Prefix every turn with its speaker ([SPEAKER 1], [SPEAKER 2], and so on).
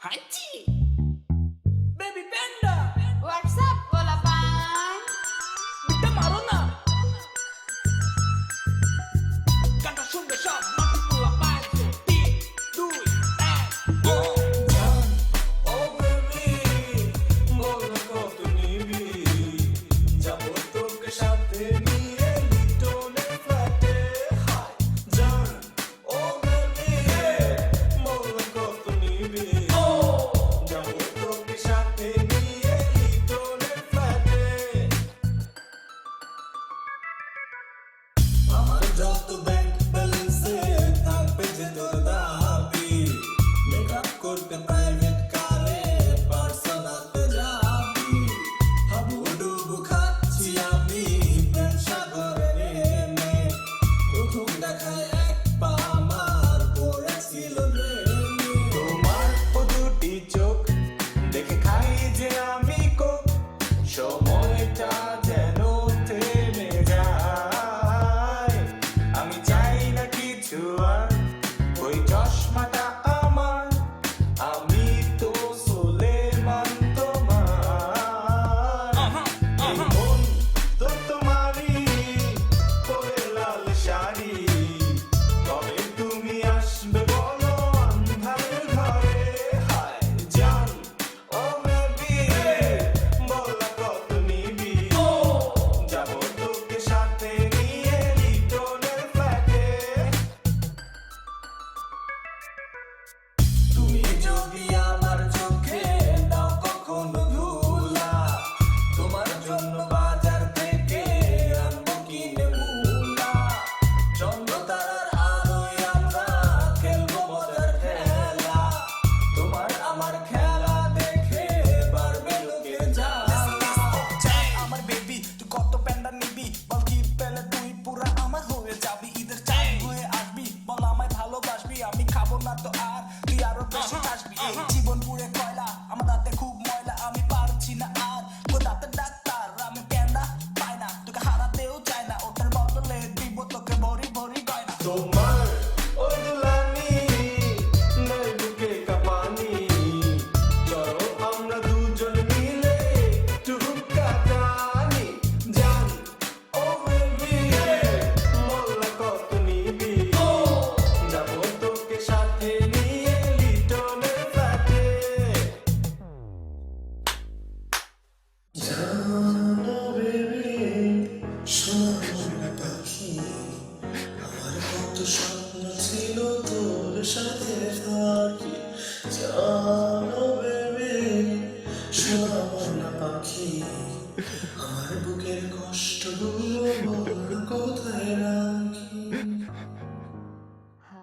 [SPEAKER 1] Hachi. Baby Panda. What's up, Bolapan? Bitte Maruna. Canta schon.
[SPEAKER 2] come back to কত স্বপ্ন ছিল তোর সাথে থাকি। জানো বেবি সোনা পাখি। আমার বুকের কষ্টগুলো কোথায় রাখি?